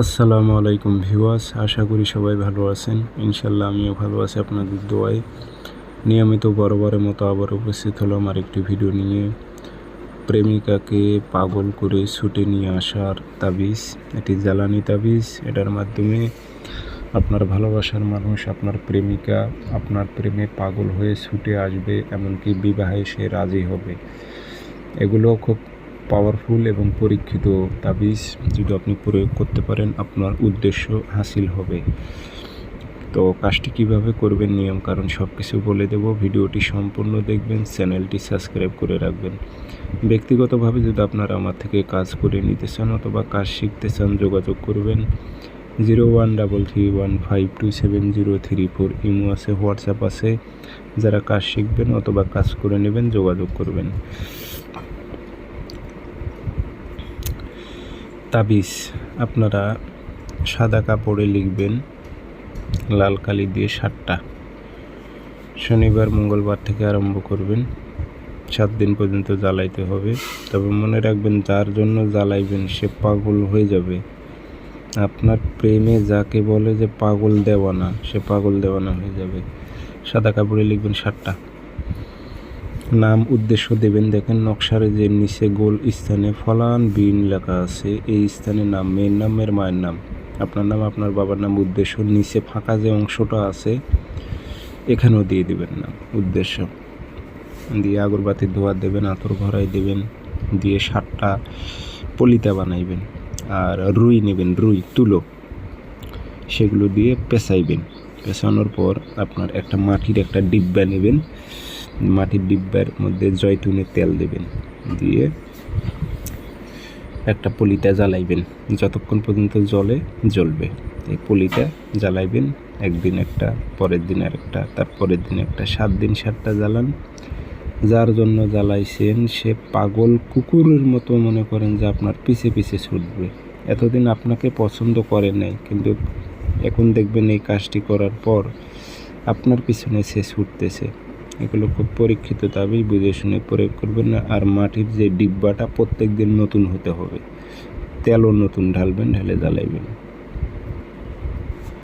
আসসালামু আলাইকুম ভিউয়ার্স, আশা করি সবাই ভালো আছেন। ইনশাল্লাহ আমিও ভালো আছি আপনাদের দোয়ায়। নিয়মিত বরাবরের মতো আবার উপস্থিত হলাম আরেকটি ভিডিও নিয়ে। প্রেমিকাকে পাগল করে ছুটে নিয়ে আসার তাবিজ এটি জ্বালানি তাবিজ। এটার মাধ্যমে আপনার ভালোবাসার মানুষ, আপনার প্রেমিকা, আপনার প্রেমে পাগল হয়ে ছুটে আসবে, এমনকি বিবাহে সে রাজি হবে। এগুলো খুব পাওয়ারফুল এবং পরীক্ষিত তাবিজ যদি আপনি প্রয়োগ করতে পারেন, আপনার উদ্দেশ্য হাসিল হবে। তো কাজটি কীভাবে করবেন, নিয়ম কারণ সব কিছু বলে দেব। ভিডিওটি সম্পূর্ণ দেখবেন, চ্যানেলটি সাবস্ক্রাইব করে রাখবেন। ব্যক্তিগতভাবে যদি আপনারা আমার থেকে কাজ করে নিতে চান অথবা কাজ শিখতে চান, যোগাযোগ করবেন। Zero one double three one five two seven zero three four imo আছে, হোয়াটসঅ্যাপ আছে। যারা কাজ শিখবেন অথবা কাজ করে নেবেন, যোগাযোগ করবেন। তাবিজ আপনারা সাদা কাপড়ে লিখবেন লাল কালি দিয়ে সাতটা। শনিবার, মঙ্গলবার থেকে আরম্ভ করবেন। সাত দিন পর্যন্ত জ্বালাইতে হবে। তবে মনে রাখবেন, যার জন্য জ্বালাইবেন, সে পাগল হয়ে যাবে। আপনার প্রেমে যাকে বলে যে পাগল দেওয়ানা, সে পাগল দেওয়ানা হয়ে যাবে। সাদা কাপড়ে লিখবেন সাতটা। নাম উদ্দেশ্য দেবেন, দেখেন নকশার যে নিচে গোল স্থানে ফলান বিন লেখা আছে, এই স্থানে নাম, মেয়ের নাম, মেয়ের মায়ের নাম। আপনার নাম, আপনার বাবার নাম, উদ্দেশ্য, নিচে ফাঁকা যে অংশটা আছে, এখানেও দিয়ে দেবেন নাম উদ্দেশ্য। দিয়ে আগরবাতির ধোয়া দেবেন, আতর ভরাই দেবেন, দিয়ে সাতটা পলিতা বানাইবেন, আর রুই নেবেন, রুই, তুলো। সেগুলো দিয়ে পেঁচাইবেন। পেঁচানোর পর আপনার একটা মাটির একটা ডিব্বা নেবেন মাটির ডিব্বার মধ্যে জয়তুনের তেল দেবেন। দিয়ে একটা পলিটা জ্বালাইবেন। যতক্ষণ পর্যন্ত জলে জ্বলবে। এই পলিটা জ্বালাইবেন, একদিন একটা, পরের দিন আর একটা তারপরের দিন একটা, সাত দিন সাতটা জ্বালান। যার জন্য জ্বালাইছেন সে পাগল কুকুরের মতো মনে করেন যে আপনার পিছে পিছে ছুটবে। এতদিন আপনাকে পছন্দ করে নাই, কিন্তু এখন দেখবেন এই কাজটি করার পর আপনার পিছনে সে ছুটতেছে। এগুলো খুব পরীক্ষিত তাবেই বুঝে শুনে প্রয়োগ করবেন না। আর মাটির যে ডিব্বাটা প্রত্যেক দিন নতুন হতে হবে। তেলও নতুন ঢালবেন, ঢেলে জ্বালাইবেন।